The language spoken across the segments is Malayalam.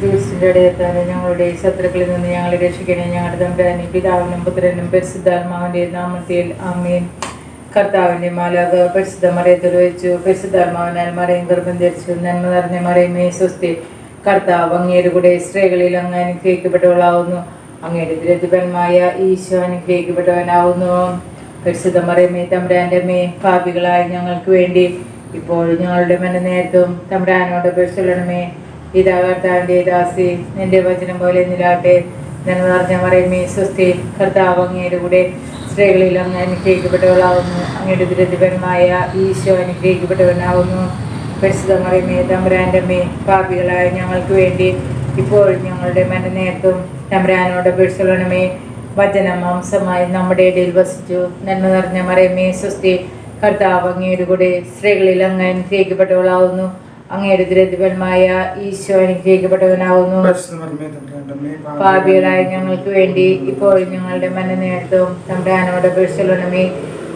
വിശുദ്ധ ഇടയത്താതെ ഞങ്ങളുടെ ശത്രുക്കളിൽ നിന്ന് ഞങ്ങളെ രക്ഷിക്കണേ. ഞങ്ങളുടെ തമ്പുരാനെ പിതാവിനും പുത്രനും പരിശുദ്ധാത്മാവിന്റെ നാമത്തിൽ. ആമേൻ. കർത്താവിന്റെ മാലാക പരിശുദ്ധ മറയത്തിൽ വെച്ചു പരിശുദ്ധാത്മാവിനാൽ മറയും ഗർഭം ധരിച്ചു. നന്മ നിറഞ്ഞ മറയുമേ സ്വസ്തി. കർത്താവ് അങ്ങേരുടെ കൂടെ സ്ത്രീകളിൽ അങ്ങ് അനുഗ്രഹിക്കപ്പെട്ടവളാവുന്നു. അങ്ങയുടെ ദ്രതിപരമായ ഈശോ അനുഗ്രഹിക്കപ്പെട്ടവനാവുന്നു. പരിശുദ്ധ മറയമേ തമ്പുരാന്റെ മേ പാപികളായ ഞങ്ങൾക്ക് വേണ്ടി ഇപ്പോൾ ഞങ്ങളുടെ മന നേരത്തും തമ്പുരാനോട് പരിശീലനമേ ഇതാ കർത്താവിന്റെ ദാസി നിന്റെ വചനം പോലെ നിലാട്ടെ. നന്മ മറയമേ സ്വസ്തി കർത്താവ് അങ്ങയുടെ കൂടെ സ്ത്രീകളിൽ അങ്ങ് അനുഗ്രഹിക്കപ്പെട്ടവളാവുന്നു. അങ്ങയുടെ ദുരിതപരമായ ഈശോ അനുഗ്രഹിക്കപ്പെട്ടവനാവുന്നു. പരിശുദ്ധ മറിയമേ തമ്പുരാന്റെ മേ പാപികളായ ഞങ്ങൾക്ക് വേണ്ടി ഇപ്പോൾ ഞങ്ങളുടെ മനനേരത്തും തമ്പുരാനോട് പിടിച്ചുള്ളണമേ വചനം മാംസമായി നമ്മുടെ ഇടയിൽ വസിച്ചു. നന്മ നിറഞ്ഞ മറിയമേ സ്വസ്തി കർത്താവ് അങ്ങയുടെ കൂടെ സ്ത്രീകളിൽ അങ്ങ് അനുഗ്രഹിക്കപ്പെട്ടവളാവുന്നു. അങ്ങയുടെ ദുരിതപരമായ ഈശോ അനുഗ്രഹിക്കപ്പെട്ടവനാവുന്നു. പാപികളായ ഞങ്ങൾക്ക് വേണ്ടി ഇപ്പോൾ ഞങ്ങളുടെ മനനേരത്തും തമ്പുരാനോട് ഈശോ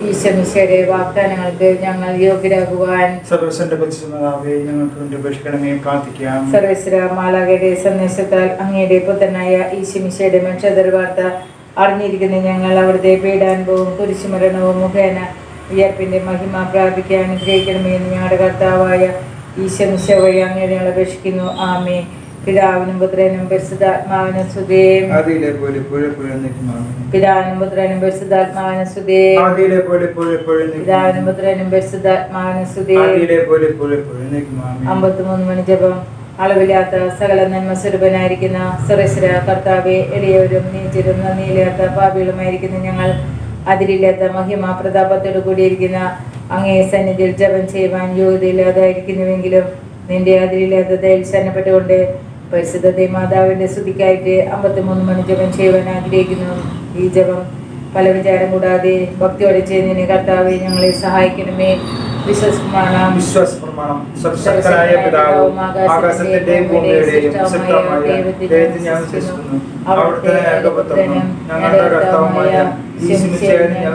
ഈശമിശയുടെ വാഗ്ദാനങ്ങൾക്ക് ഞങ്ങൾ യോഗ്യരാകുവാൻ സർവസ്വന്റെ പരിശുദ്ധമാതാവേ ഞങ്ങൾക്ക് വേണ്ടി അപേക്ഷിക്കണമേ പ്രാർത്ഥിക്കാം. സർവേശ്വര മാലാകയുടെ സന്ദേശത്താൽ അങ്ങയുടെ പുത്രനായ ഈശമിശയുടെ മനുഷ്യതർ വാർത്ത അറിഞ്ഞിരിക്കുന്ന ഞങ്ങൾ അവിടുത്തെ പീഡാനുഭവവും കുരിശുമരണവും മുഖേന ഉയർപ്പിന്റെ മഹിമ പ്രാപിക്കാൻ അനുഗ്രഹിക്കണമേ എന്ന് ഞങ്ങളുടെ കർത്താവായ ഈശമിശ വഴി അങ്ങയുടെ ഞങ്ങൾ അപേക്ഷിക്കുന്നു. ആമേ പിതാവിനും പുത്രനും പരിശുദ്ധാത്മാവിനും സുതേം പോലെ പിതാവിനും പുത്രനും പരിശുദ്ധാത്മാവിനും സുതേം പോലെ പിതാവിനും പുത്രനും പരിശുദ്ധാത്മാവിനും സുതേം പോലെ അമ്പത്തിമൂന്ന് മണി ജപം. അളവില്ലാത്ത സകല നന്മ സ്വരൂപനായിരിക്കുന്ന സുരശ്ര കർത്താവെ എളിയവരും നീചരും നന്ദിയില്ലാത്ത പാപികളുമായിരിക്കുന്ന ഞങ്ങൾ. അതിരില്ലാത്ത മഹിമ പ്രതാപത്തോടു കൂടിയിരിക്കുന്ന അങ്ങേ സന്നിധിയിൽ ജപം ചെയ്യുവാൻ യോഗ്യതയില്ലാതായിരിക്കുന്നുവെങ്കിലും നിന്റെ അതിരില്ലാത്ത ദയൽ സന്നപ്പെട്ടുകൊണ്ട് പരിശുദ്ധ മാതാവിന്റെ സ്തുതിക്കായിട്ട് അമ്പത്തിമൂന്ന് മണി ജപം ചെയ്യുവാൻ ആഗ്രഹിക്കുന്നു. ഈ ജപം പല വിചാരം കൂടാതെ ഭക്തിയോടെ ചെയ്യുന്നതിന് കർത്താവ് ഞങ്ങളെ സഹായിക്കണമേ. വിശ്വസ്മാണം വിശ്വാസ പ്രമാണം സർവശക്തനായ പിതാവും ആകാശത്തിന്റെയും ഭൂമിയുടെയും സൃഷ്ടമായ ദൈവത്തിൽ ഞാൻ വിശ്വസിക്കുന്നു. അവിടുത്തെ ഏകപുത്രനും ഞങ്ങളുടെ കർത്താവുമായ ഞാൻ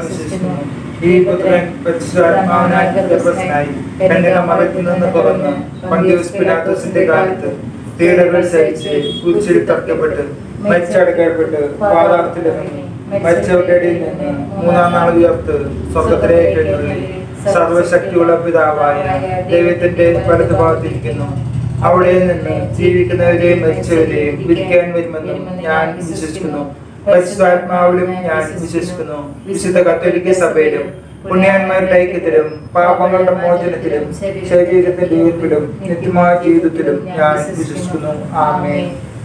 വിശ്വസിക്കുന്നു. ഈ പുത്രൻ പരിശുദ്ധാത്മാവിനാൽ ഗർഭസ്ഥനായി കന്യക മറത്തിൽ നിന്ന് പിറന്ന് പന്തിയോസ് പിലാത്തോസിന്റെ കാലത്ത് തീടകൾ സഹിച്ച് കുരിശിൽ തറക്കപ്പെട്ട് മരിച്ചടക്കപ്പെട്ട് പാതാളത്തിലിറങ്ങി മരിച്ചവരുടെ ഇടയിൽ നിന്ന് മൂന്നാം നാൾ ഉയർത്ത് സ്വർഗത്തിലേക്ക് എഴുന്നള്ളി സർവശക്തിയുള്ള പിതാവായ ദൈവത്തിന്റെ വലതുഭാഗത്തിരിക്കുന്നു. അവിടെ നിന്ന് ജീവിക്കുന്നവരെയും മരിച്ചവരെയും വിരിക്കാൻ വരുമെന്നും ഞാൻ വിശ്വസിക്കുന്നു. പരിശുദ്ധാത്മാവിലും ഞാൻ വിശ്വസിക്കുന്നു. വിശുദ്ധ കത്തോലിക്ക സഭയിലും പുണ്യാന്മാരുടെ ഐക്യത്തിലും പാപങ്ങളുടെ മോചനത്തിലും ശരീരത്തിന്റെ ഉയർപ്പിലും നിത്യമായ ജീവിതത്തിലും ഞാൻ വിശ്വസിക്കുന്നു. ആമേ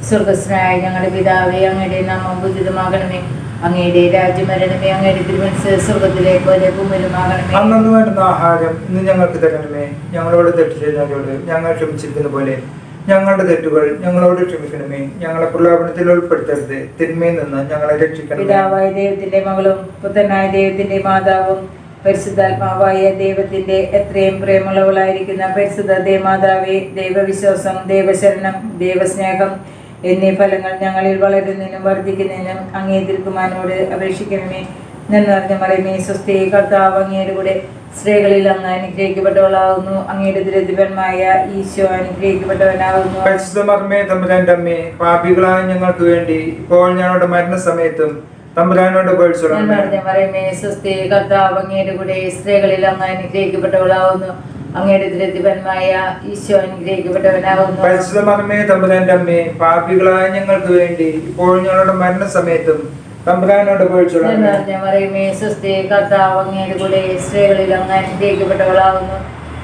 സ്വർഗസ്നായ ഞങ്ങളുടെ പിതാവേ അങ്ങയുടെ നാമം ഉചിതമാകണമേ. അങ്ങയുടെ രാജ്യമരണമേ അങ്ങയുടെ തിരുമനസ് സ്വർഗത്തിലെ പോലെ ഭൂമിയിലുമാകണമേ അന്നു വേണ്ടുന്ന ആഹാരം ഇന്ന് ഞങ്ങൾക്ക് തരണമേ. ഞങ്ങളോട് തെറ്റ് ചെയ്തവരോട് ഞങ്ങൾ ക്ഷമിച്ചിരിക്കുന്ന പോലെ. ഞങ്ങളുടെ തെറ്റുകൾ ഞങ്ങളോട് ക്ഷമിക്കണമേ. ഞങ്ങളെ പ്രലോഭനത്തിൽ ഉൾപ്പെടുത്തരുത്. തിന്മയിൽ നിന്ന് ഞങ്ങളെ രക്ഷിക്കണം പിതാവായ ദൈവത്തിന്റെ മകളും പുത്രനായ ദൈവത്തിന്റെ മാതാവും പരിശുദ്ധാത്മാവായ ദൈവത്തിന്റെ എത്രയും പ്രേമുള്ളവളായിരിക്കുന്ന പരിശുദ്ധ ദേമാതാവേ ദൈവവിശ്വാസം ദൈവശരണം ദൈവസ്നേഹം എന്നീ ഫലങ്ങൾ ഞങ്ങളിൽ വളരുന്നതിനും വർദ്ധിക്കുന്നതിനും അങ്ങേ തിരുക്കുമാനോട് അപേക്ഷിക്കണമേ. നിറഞ്ഞ മറിയമേ സ്വസ്ഥയെ കർത്താവ് അങ്ങയുടെ കൂടെ സ്ത്രീകളിൽ അങ്ങ് അനുഗ്രഹിക്കപ്പെട്ടവളാകുന്നു. അങ്ങയുടെ ദുരിതപരമായ ഈശോ അനുഗ്രഹിക്കപ്പെട്ടവനാകുന്നു. തമ്പുരാന്റെ അമ്മേ പാപികളായ ഞങ്ങൾക്ക് വേണ്ടി ഇപ്പോൾ ഞങ്ങളുടെ മരണസമയത്തും തമ്പുരാനോട് മറമേ സ്വസ്തി കർത്താവ് അങ്ങയുടെ കൂടെ സ്ത്രീകളിൽ അങ്ങ് അനുഗ്രഹിക്കപ്പെട്ടവളാകുന്നു. അങ്ങയുടെ ഈശോ അനുഗ്രഹിക്കപ്പെട്ടവനാകുന്നു. തമ്പുരാന്റെ അമ്മേ പാപികളായ ഞങ്ങൾക്ക് വേണ്ടി ഇപ്പോൾ ഞങ്ങളുടെ മരണസമയത്തും തമ്പുരാനോട് സ്വസ്തി കർത്താവ് അങ്ങയുടെ കൂടെ സ്ത്രീകളിൽ അങ്ങ് അനുഗ്രഹിക്കപ്പെട്ടവളാകുന്നു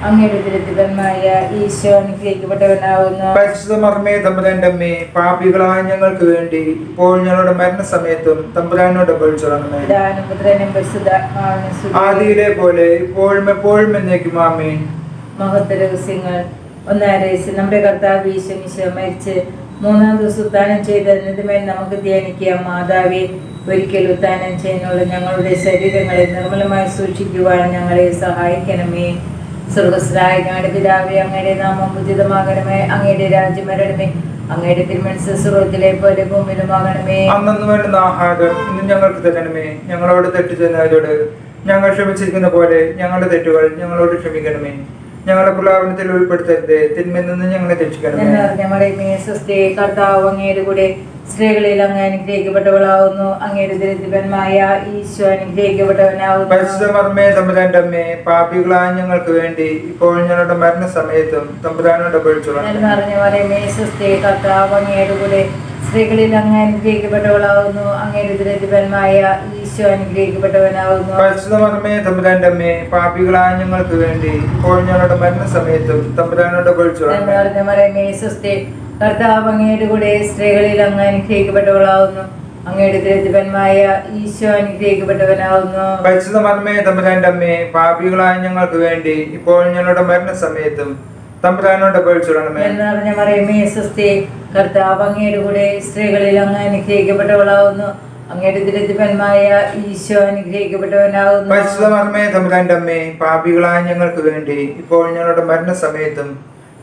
അങ്ങയുടെ ദുരിതപരമായ ഈശോ അനുഗ്രഹിക്കപ്പെട്ടവനാകുന്നു പരിശുദ്ധ മർമ്മേ തമ്പുരാന്റെ അമ്മേ പാപികളായ ഞങ്ങൾക്ക് വേണ്ടി ഇപ്പോൾ ഞങ്ങളുടെ മരണസമയത്തും തമ്പുരാനോട് സ്തുതി. ആദിയിലെ പോലെ ഇപ്പോഴും എപ്പോഴും എന്നേക്കും ആമേൻ. മഹത്തരഹസ്യങ്ങൾ ഒന്നാരേശ് ഒന്നാം രഹസ്യം. നമ്മുടെ കർത്താവ് ഈശോ മരിച്ച് മൂന്നാം ദിവസം ഉത്താനം ചെയ്ത് എന്നതുമേൽ നമുക്ക് ധ്യാനിക്കാം മാതാവെ ഒരിക്കൽ ഉത്താനം ചെയ്യുന്നുള്ള ഞങ്ങളുടെ ശരീരങ്ങളെ നിർമ്മലമായി സൂക്ഷിക്കുവാൻ ഞങ്ങളെ സഹായിക്കണമേ. സ്വർഗസ്രായ ഞങ്ങളുടെ അങ്ങയുടെ നാമം ഉചിതമാകണമേ. അങ്ങയുടെ രാജ്യം വരണമേ അങ്ങയുടെ തിരുമനസ് സ്വർഗത്തിലെ പോലെ ഭൂമിയിലുമാകണമേ. അന്നു വേണ്ടുന്ന ആഹാരം ഇന്ന് ഞങ്ങൾക്ക് തരണമേ. ഞങ്ങളോട് തെറ്റ് ചെയ്യുന്നവരോട് ഞങ്ങൾ ക്ഷമിച്ചിരിക്കുന്ന പോലെ ഞങ്ങളുടെ തെറ്റുകൾ ഞങ്ങളോട് ക്ഷമിക്കണമേ. ഞങ്ങളെ പ്രലാപനത്തിൽ ഉൾപ്പെടുത്തരുത്. തിന്മയിൽ നിന്ന് ഞങ്ങളെ രക്ഷിക്കണമേ. കർത്താവ് അങ്ങയുടെ കൂടെ സ്ത്രീകളിൽ അങ്ങ് അനുഗ്രഹിക്കപ്പെട്ടവളാവുന്നു. അങ്ങയുടെ ദരിദ്രന്മായ ഈശോ അനുഗ്രഹിക്കപ്പെട്ടവനാവുന്നു. പരിശുദ്ധ തമ്പുരാന്റെ അമ്മേ പാപികളായ ഞങ്ങൾക്ക് വേണ്ടി ഇപ്പോൾ ഞങ്ങളുടെ മരണസമയത്തും തമ്പുരാനോട് അപേക്ഷിച്ചോളാം എന്ന് പറഞ്ഞ സ്ത്രീ കർത്താവ് അങ്ങയുടെ കൂടെ സ്ത്രീകളിൽ അങ്ങ് അനുഗ്രഹിക്കപ്പെട്ടവളാവുന്നു. അങ്ങയുടെ ദരിദ്രന്മായ ഈശോ അനുഗ്രഹിക്കപ്പെട്ടവനാവുന്നു. പരിശുദ്ധമേ തമ്പുരാന്റെ അമ്മേ പാപികളായ ഞങ്ങൾക്ക് വേണ്ടി ഇപ്പോൾ ഞങ്ങളുടെ മരണസമയത്തും തമ്പുരാനോട് മറിയമേ കർത്താവ് അങ്ങയുടെ കൂടെ സ്ത്രീകളിൽ അങ്ങ് അനുഗ്രഹിക്കപ്പെട്ടവളാവുന്നു. അങ്ങയുടെ ദരിദ്രന്മായ ഈശോ അനുഗ്രഹിക്കപ്പെട്ടവനാവുന്നു. പരിശുദ്ധ മർമ്മേ തമ്പുരാന്റെ അമ്മേ പാപികളായ ഞങ്ങൾക്ക് വേണ്ടി ഇപ്പോൾ ഞങ്ങളുടെ മരണസമയത്തും തമ്പുരാനോട് അപേക്ഷിച്ചോളണമേ എന്ന് പറഞ്ഞ മറിയമേ സ്വസ്തി കർത്താവ് അങ്ങയുടെ കൂടെ സ്ത്രീകളിൽ അങ്ങ് അനുഗ്രഹിക്കപ്പെട്ടവളാവുന്നു. അങ്ങയുടെ ഈശോ തമ്പുരാന്റെ അമ്മേ പാപികളായ ഞങ്ങൾക്ക് വേണ്ടി ഇപ്പോൾ ഞങ്ങളുടെ മരണസമയത്തും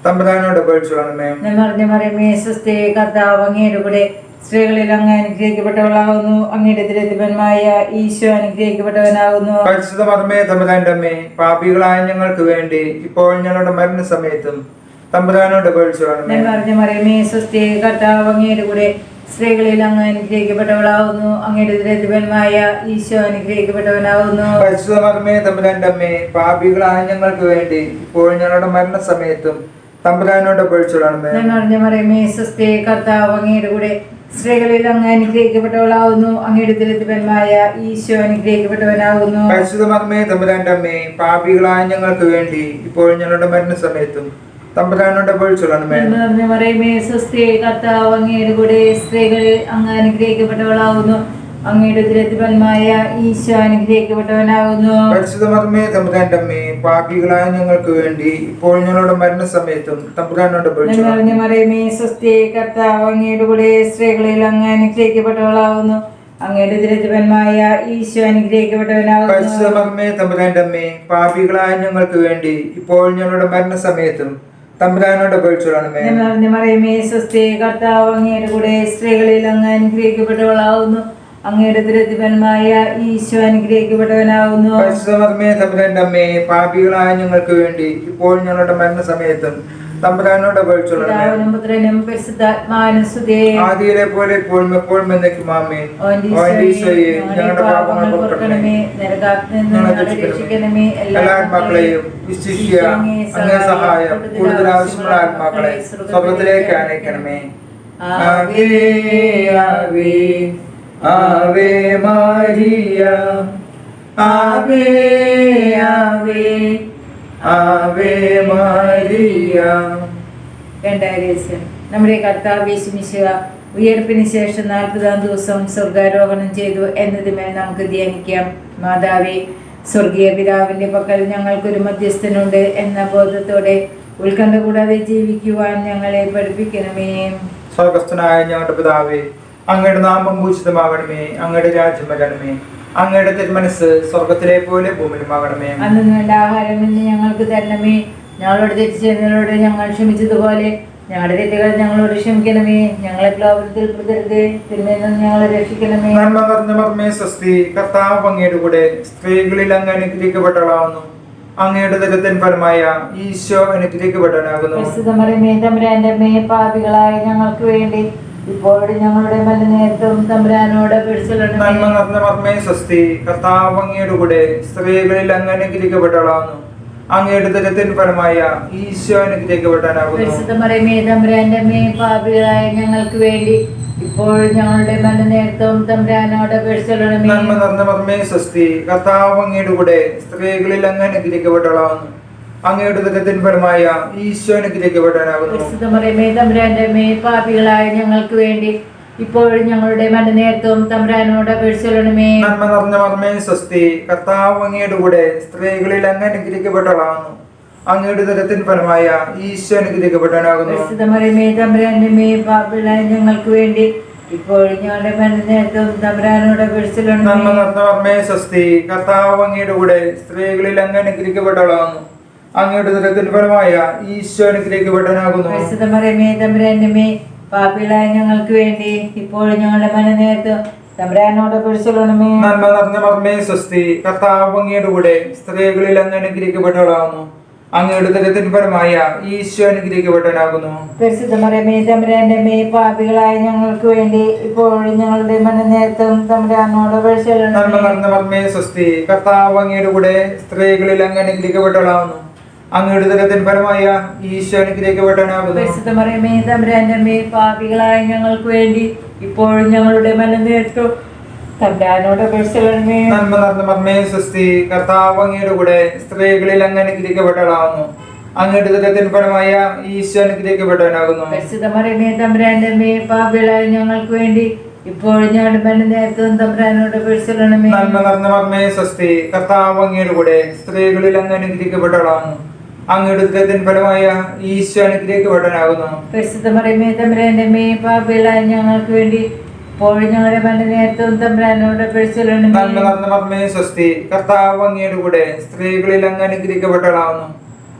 തമ്പുരാനോട് അപേക്ഷിച്ചോളണമേ എന്ന് പറഞ്ഞ മറിയമേ സ്വസ്തി കർത്താവ് അങ്ങയുടെ കൂടെ സ്ത്രീകളിൽ അങ്ങ് അനുഗ്രഹിക്കപ്പെട്ടവളാകുന്നു. അങ്ങയുടെ ദരിദ്രന്മായ ഈശോ അനുഗ്രഹിക്കപ്പെട്ടവനാകുന്നു. പരിശുദ്ധ മർമ്മേ തമ്പുരാന്റെ അമ്മേ പാപികളായ ഞങ്ങൾക്ക് വേണ്ടി ഇപ്പോൾ ഞങ്ങളുടെ മരണസമയത്തും തമ്പുരാനോട് പറഞ്ഞ മറിയമേ സ്വസ്തി കർത്താവ് അങ്ങയുടെ കൂടെ സ്ത്രീകളിൽ അങ്ങ് അനുഗ്രഹിക്കപ്പെട്ടവളാകുന്നു. അങ്ങയുടെ ദരിദ്രന്മായ ഈശോ അനുഗ്രഹിക്കപ്പെട്ടവനാകുന്നു. പരിശുദ്ധ മർമ്മേ തമ്പുരാന്റെ അമ്മേ പാപികളായ ഞങ്ങൾക്ക് വേണ്ടി ഇപ്പോൾ ഞങ്ങളുടെ മരണസമയത്തും തമ്പുരാനോട് അപേക്ഷിച്ചോളണമേ. മറിയമേ കർത്താവ് അങ്ങയുടെ കൂടെ സ്ത്രീകളിൽ അങ്ങ് അനുഗ്രഹിക്കപ്പെട്ടവളാവുന്നു. അങ്ങയുടെ ഈശോ തമ്പുരാന്റെ അമ്മേ പാപികളായ ഞങ്ങൾക്ക് വേണ്ടി ഇപ്പോൾ ഞങ്ങളുടെ മരണസമയത്തും തമ്പുരാനോട് അപേക്ഷിച്ചോളണമേ. എന്ന് പറഞ്ഞ മറിയമേ സ്വസ്തി കർത്താവ് അങ്ങയുടെ കൂടെ സ്ത്രീകളിൽ അങ്ങ് അനുഗ്രഹിക്കപ്പെട്ടവളാവുന്നു. അങ്ങയുടെ ഈശോ തമ്പുരാന്റെ അമ്മേ പാപികളായ ഞങ്ങൾക്ക് വേണ്ടി ഇപ്പോൾ ഞങ്ങളുടെ മരണസമയത്തും തമ്പുരാനോട് മറിയമേ സ്വസ്തി കർത്താവ് അങ്ങയുടെ കൂടെ സ്ത്രീകളിൽ അങ്ങ് അനുഗ്രഹിക്കപ്പെട്ടവളാവുന്നു അങ്ങയുടെ ഈശോ തമ്പുരാന്റെ അമ്മേ പാപികളായ ഞങ്ങൾക്ക് വേണ്ടി ഇപ്പോൾ ഞങ്ങളുടെ മരണസമയത്തും തമ്പുരാനോട് അപേക്ഷിച്ചോളണമേ എന്ന് പറഞ്ഞ മറിയമേ സ്വസ്തി കർത്താവ് അങ്ങയുടെ കൂടെ സ്ത്രീകളിൽ അങ്ങ് അങ്ങയുടെ പ്രതിഫലമായ ഈശോ അനുഗ്രഹിക്കപ്പെട്ടവനാവുന്നു. അമ്മേ പാപികളായ ഞങ്ങൾക്ക് വേണ്ടി ഇപ്പോൾ ഞങ്ങളുടെ മരണസമയത്തും തമ്പുരാനോട് ആദിയിലെ പോലെ എപ്പോഴും ഞങ്ങളുടെ പാപങ്ങൾ പൊറുക്കണമേ. എല്ലാ ആത്മാക്കളെയും വിശിഷ്യ അങ്ങേ സഹായം കൂടുതൽ ആവശ്യമുള്ള ആത്മാക്കളെ സ്വർഗത്തിലേക്ക് ആനയിക്കണമേ. ആവേ ആവേ ആവേ Maria, Ave, Ave, Ave Maria. രണ്ടായിരം നമ്മുടെ കർത്താവ് യേശുമിശിവ ഉയർപ്പിന് ശേഷം നാൽപ്പതാം ദിവസം സ്വർഗാരോഹണം ചെയ്തു എന്നതുമേൽ നമുക്ക് ധ്യാനിക്കാം. മാതാവേ സ്വർഗീയ പിതാവിന്റെ പക്കൽ ഞങ്ങൾക്കൊരു മധ്യസ്ഥനുണ്ട് എന്ന ബോധത്തോടെ ഉത്കണ്ഠ കൂടാതെ ജീവിക്കുവാൻ ഞങ്ങളെ പഠിപ്പിക്കണമേ. സ്വർഗസ്ഥനായ ഞങ്ങളുടെ പിതാവേ അങ്ങയുടെ നാമം ഭൂഷിതമാകണമേ അങ്ങയുടെ രാജ്യം വരണമേ അങ്ങയുടെ തിരുമനസ് സ്വർഗത്തിലെ പോലെ ഭൂമിയിലുമാകണമേ. അന്ന് വേണ്ട ആഹാരം ഇന്ന് ഞങ്ങൾക്ക് തരണമേ. ഞങ്ങളോട് തെറ്റിച്ചതിനോട് ഞങ്ങൾ ക്ഷമിച്ചതുപോലെ ഞങ്ങളുടെ തെറ്റുകൾ ഞങ്ങളോട് ക്ഷമിക്കണമേ. ഞങ്ങളെ പ്ലോപനത്തിൽ പെടുത്തരുത് തിന്മയിൽ നിന്ന് ഞങ്ങളെ രക്ഷിക്കണമേ. നന്മ നിറഞ്ഞ മർമ്മേ സ്വസ്തി കർത്താവ് അങ്ങയുടെ കൂടെ സ്ത്രീകളിൽ അങ്ങ് അനുഗ്രഹിക്കപ്പെട്ടവളാവുന്നു. അങ്ങയുടെ ദരത്തിൻ ഫലമായ ഈശോ അനുഗ്രഹിക്കപ്പെട്ടവനാകുന്നു പാപികളായ ഞങ്ങൾക്ക് വേണ്ടി ഇപ്പോഴും ഞങ്ങളുടെ മലിനേരത്തും തമ്പുരാനോട് നന്മ നിറഞ്ഞ മർമ്മേ സ്വസ്തി. കർത്താവ് അങ്ങയുടെ കൂടെ സ്ത്രീകളിൽ അങ്ങ് അനുഗ്രഹിക്കപ്പെട്ടവളാവുന്നു അങ്ങയുടെ ദുരത്തിന് പരമായ ഈശോ പാപികളായ ഞങ്ങൾക്ക് വേണ്ടി ഇപ്പോഴും ഞങ്ങളുടെ തമ്പുരാനോട് നന്മ നിറഞ്ഞ മർമ്മേ സ്വസ്തി. കർത്താവ് അങ്ങയുടെ കൂടെ സ്ത്രീകളിൽ അങ്ങ് അങ്ങയുടെ ഈശോ പാപികളായ ഞങ്ങൾക്ക് വേണ്ടി ഇപ്പോഴും ഞങ്ങളുടെ തമ്പുരാനോട് നന്മ നിറഞ്ഞ മർമ്മേ സ്വസ്തി കർത്താവ് അങ്ങയുടെ കൂടെ സ്ത്രീകളിൽ അങ്ങ് അനുഗ്രഹിക്കപ്പെട്ടവളാവുന്നു അങ്ങയുടെ ദരത്തിൻ ഫലമായ ഈശോ പാപികളായ ഞങ്ങൾക്ക് വേണ്ടി ഇപ്പോഴും ഞങ്ങളുടെ മലിനേരത്തും തമ്പുരാനോട് നന്മ പിടിച്ചിടണമേ നിറഞ്ഞ മർമ്മേ സ്വസ്തി കർത്താവ് അങ്ങയുടെ കൂടെ സ്ത്രീകളിൽ അങ്ങ് അനുഗ്രഹിക്കപ്പെട്ടവളാവുന്നു അങ്ങയുടെ ദുരത്തിൽ ഫലമായ ഈശ്വരത്തിലേക്ക് പരിശുദ്ധമറിയമേ പാപികളായ ഞങ്ങൾക്ക് വേണ്ടി ഇപ്പോൾ ഞങ്ങളുടെ മന തമ്പുരാനോട് പിടിച്ചിടണമേ നന്മ നിറഞ്ഞ മർമ്മേ സ്വസ്തി കർത്താവ് അങ്ങയുടെ കൂടെ സ്ത്രീകളിൽ അങ്ങ് അനുഗ്രഹിക്കപ്പെട്ടവളാവുന്നു അങ്ങയുടെ ദരത്തിന് ഫലമായ ഈശോ അനുഗ്രഹിക്കപ്പെട്ടവനാകുന്നു പരിശുദ്ധ തമ്പുരാന്റെ മേ പാപികളായ ഞങ്ങൾക്ക് വേണ്ടി ഇപ്പോൾ ഞങ്ങളുടെ മനനേരത്തും തമ്പുരാനോട് നന്മ പരിശീലനം നടന്ന മർമ്മേ സ്വസ്തി കർത്താവ് അങ്ങയുടെ കൂടെ സ്ത്രീകളിൽ അങ്ങ് അങ്ങയുടെ ഫലമായ ഈശോ പാപികളായ ഞങ്ങൾക്ക് വേണ്ടി ഇപ്പോഴും ഞങ്ങളുടെ മനനേരത്തും തമ്പുരാനോട് പരിശീലനമേ നന്മ നടന്ന മർമ്മേ സ്വസ്തി കർത്താവ് അങ്ങയുടെ കൂടെ സ്ത്രീകളിൽ അങ്ങ് അനുഗ്രഹിക്കപ്പെട്ടവളാവുന്നു അങ്ങയുടെ ദരത്തിന് ഫലമായ ഈശോ അനുഗ്രഹിക്കപ്പെട്ടവനാകുന്നു. പരിശുദ്ധ തമ്പുരാന്റെ മേ പാപികളായ ഞങ്ങൾക്ക് വേണ്ടി തമ്പുരാനോട് നന്മ നടന്ന മർമ്മേ സ്വസ്തി കർത്താവ് അങ്ങയുടെ കൂടെ സ്ത്രീകളിൽ അങ്ങ് അനുഗ്രഹിക്കപ്പെട്ടവളാവുന്നു അങ്ങയുടെ ഫലമായ ഈശോ അനുഗ്രഹിക്കപ്പെട്ടവനാകുന്നു പരിശുദ്ധ മറിയമേ തമ്പുരാന്റെ മേ പാപികളായ ഞങ്ങൾക്ക് വേണ്ടി തമ്പുരാനോട് സ്വസ്തി കർത്താവ് അങ്ങയുടെ കൂടെ സ്ത്രീകളിൽ അങ്ങ് അനുഗ്രഹിക്കപ്പെട്ടവളാവുന്നു